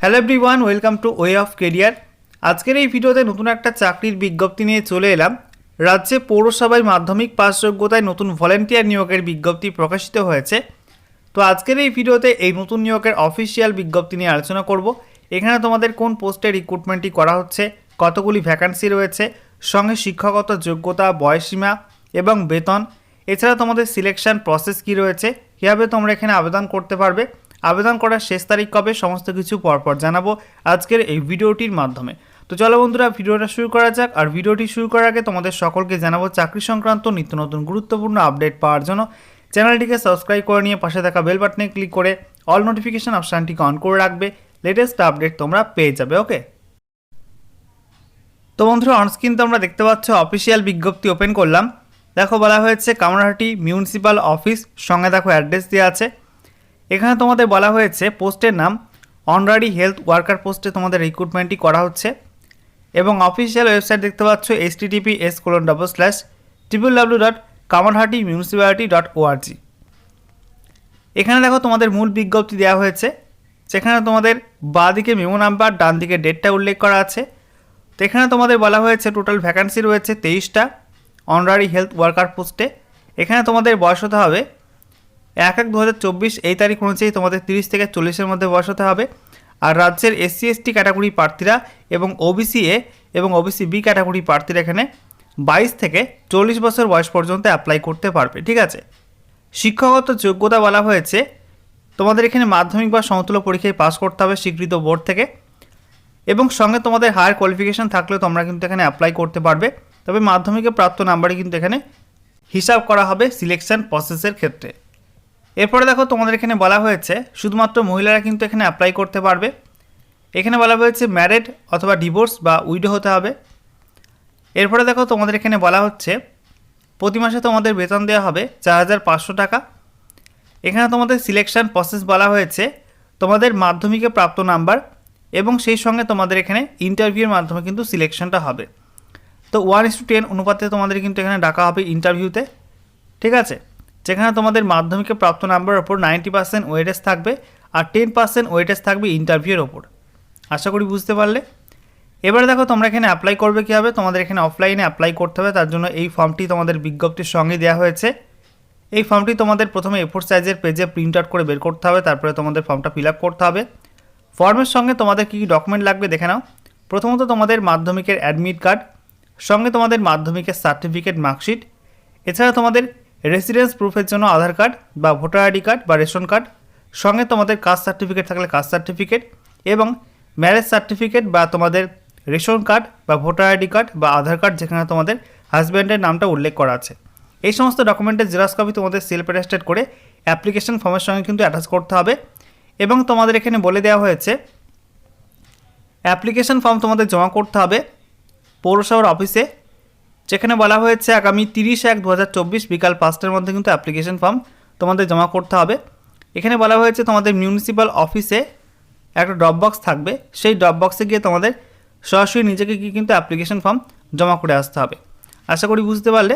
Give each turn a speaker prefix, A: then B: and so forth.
A: Hello everyone welcome to way of career আজকের এই ভিডিওতে নতুন একটা চাকরির বিজ্ঞপ্তি নিয়ে চলে এলাম। রাজ্যে পৌরসভায় মাধ্যমিক পাস যোগ্যতায় নতুন ভলেন্টিয়ার নিয়োগের বিজ্ঞপ্তি প্রকাশিত হয়েছে। তো আজকের এই ভিডিওতে এই নতুন নিয়োগের অফিসিয়াল বিজ্ঞপ্তি নিয়ে আলোচনা করব। এখানে তোমাদের কোন পোস্টে রিক্রুটমেন্টটি করা হচ্ছে, কতগুলি ভ্যাকান্সি রয়েছে, সঙ্গে শিক্ষাগত যোগ্যতা বয়সীমা এবং বেতন। এছাড়া তোমাদের সিলেকশন প্রসেস কি রয়েছে, কীভাবে তোমরা এখানে আবেদন করতে পারবে আবেদন করার শেষ তারিখ কবে, সমস্ত কিছু পরপর জানাব আজকের এই ভিডিওটির মাধ্যমে। তো চলো বন্ধুরা, ভিডিওটা শুরু করা যাক। আর ভিডিওটি শুরু করার আগে তোমাদের সকলকে জানাব, চাকরি সংক্রান্ত নিত্য নতুন গুরুত্বপূর্ণ আপডেট পাওয়ার জন্য চ্যানেলটিকে সাবস্ক্রাইব করে নিয়ে পাশে থাকা বেল বাটনে ক্লিক করে অল নোটিফিকেশান অপশানটিকে অন করে রাখবে। লেটেস্ট আপডেট তোমরা পেয়ে যাবে ওকে তো বন্ধুরা অনস্ক্রিন তোমরা দেখতে পাচ্ছ অফিসিয়াল বিজ্ঞপ্তি ওপেন করলাম। দেখো, বলা হয়েছে কামরাহাটি মিউনিসিপ্যাল অফিস সঙ্গে দেখো অ্যাড্রেস দেওয়া আছে। এখানে তোমাদের বলা হয়েছে পোস্টের নাম অনরারি হেলথ ওয়ার্কার পোস্টে তোমাদের রিক্রুটমেন্টটি করা হচ্ছে এবং অফিসিয়াল ওয়েবসাইট দেখতে পাচ্ছ H TTP S colon double slash triple W dot Kamarhati municipality dot ORG এখানে দেখো তোমাদের মূল বিজ্ঞপ্তি দেওয়া হয়েছে, যেখানে তোমাদের বাঁ দিকে মেমো নাম্বার ডান দিকে ডেটটা উল্লেখ করা আছে। তো এখানে তোমাদের বলা হয়েছে টোটাল ভ্যাকান্সি রয়েছে তেইশটা অনারারি হেলথ ওয়ার্কার পোস্টে। এখানে তোমাদের বয়স হতে হবে এক এক দু এই তারিখ অনুযায়ী তোমাদের তিরিশ থেকে চল্লিশের মধ্যে বয়স হতে হবে। আর রাজ্যের এসসি, এসটি ক্যাটাগরি প্রার্থীরা এবং ওবিসি এ এবং ওবিসি বি ক্যাটাগরি প্রার্থীরা এখানে বাইশ থেকে চল্লিশ বছর বয়স পর্যন্ত অ্যাপ্লাই করতে পারবে, ঠিক আছে? শিক্ষাগত যোগ্যতা বলা হয়েছে, তোমাদের এখানে মাধ্যমিক বা সমতুল্য পরীক্ষায় পাস করতে হবে স্বীকৃত বোর্ড থেকে এবং সঙ্গে তোমাদের হায়ার কোয়ালিফিকেশান থাকলেও তোমরা কিন্তু এখানে অ্যাপ্লাই করতে পারবে। তবে মাধ্যমিকে প্রাপ্ত নাম্বারে কিন্তু এখানে হিসাব করা হবে সিলেকশন প্রসেসের ক্ষেত্রে। এরপরে দেখো তোমাদের এখানে বলা হয়েছে, শুধুমাত্র মহিলারা কিন্তু এখানে অ্যাপ্লাই করতে পারবে। এখানে বলা হয়েছে ম্যারেড অথবা ডিভোর্স বা উইডো হতে হবে। এরপরে দেখো তোমাদের এখানে বলা হচ্ছে, প্রতি মাসে তোমাদের বেতন দেওয়া হবে চার হাজার পাঁচশো টাকা। এখানে তোমাদের সিলেকশন প্রসেস বলা হয়েছে, তোমাদের মাধ্যমিকে প্রাপ্ত নাম্বার এবং সেই সঙ্গে তোমাদের এখানে ইন্টারভিউর মাধ্যমে কিন্তু সিলেকশনটা হবে। তো ওয়ান ইস টু টেন অনুপাতে তোমাদের কিন্তু এখানে ডাকা হবে ইন্টারভিউতে ঠিক আছে? যেখানে তোমাদের মাধ্যমিকে প্রাপ্ত নাম্বারের ওপর নাইনটি পার্সেন্ট ওয়েটেজ থাকবে আর টেন পার্সেন্ট ওয়েটেজ থাকবে ইন্টারভিউয়ের ওপর আশা করি বুঝতে পারলে? এবারে দেখো তোমরা এখানে অ্যাপ্লাই করবে কী হবে তোমাদের এখানে অফলাইনে অ্যাপ্লাই করতে হবে, তার জন্য এই ফর্মটি তোমাদের বিজ্ঞপ্তির সঙ্গে দেওয়া হয়েছে। এই ফর্মটি তোমাদের প্রথমে এফোর সাইজের পেজে প্রিন্ট আউট করে বের করতে হবে, তারপরে তোমাদের ফর্মটা ফিল আপ করতে হবে। ফর্মের সঙ্গে তোমাদের কী কী ডকুমেন্ট লাগবে দেখে নাও। প্রথমত তোমাদের মাধ্যমিকের অ্যাডমিট কার্ড সঙ্গে তোমাদের মাধ্যমিকের সার্টিফিকেট মার্কশিট এছাড়া তোমাদের রেসিডেন্স প্রুফের জন্য আধার কার্ড বা ভোটার আইডি কার্ড বা রেশন কার্ড সঙ্গে তোমাদের কাস্ট সার্টিফিকেট থাকলে কাস্ট সার্টিফিকেট এবং ম্যারেজ সার্টিফিকেট বা তোমাদের রেশন কার্ড বা ভোটার আইডি কার্ড বা আধার কার্ড যেখানে তোমাদের হাজব্যান্ডের নামটা উল্লেখ করা আছে। এই সমস্ত ডকুমেন্টের জেরক্স কপি তোমাদের সেলফ অ্যাটাস্টেড করে অ্যাপ্লিকেশন ফর্মের সঙ্গে কিন্তু অ্যাটাচ করতে হবে এবং তোমাদের এখানে বলে দেওয়া হয়েছে অ্যাপ্লিকেশন ফর্ম তোমাদের জমা করতে হবে পৌরসভার অফিসে যেখানে বলা হয়েছে আগামী তিরিশ এক দু বিকাল পাঁচটার মধ্যে কিন্তু অ্যাপ্লিকেশন ফর্ম তোমাদের জমা করতে হবে। এখানে বলা হয়েছে তোমাদের মিউনিসিপ্যাল অফিসে একটা ড্রপ বক্স থাকবে। সেই ড্রপ বক্সে গিয়ে তোমাদের সরাসরি নিজেকে গিয়ে কিন্তু অ্যাপ্লিকেশন ফর্ম জমা করে আসতে হবে। আশা করি বুঝতে পারলে।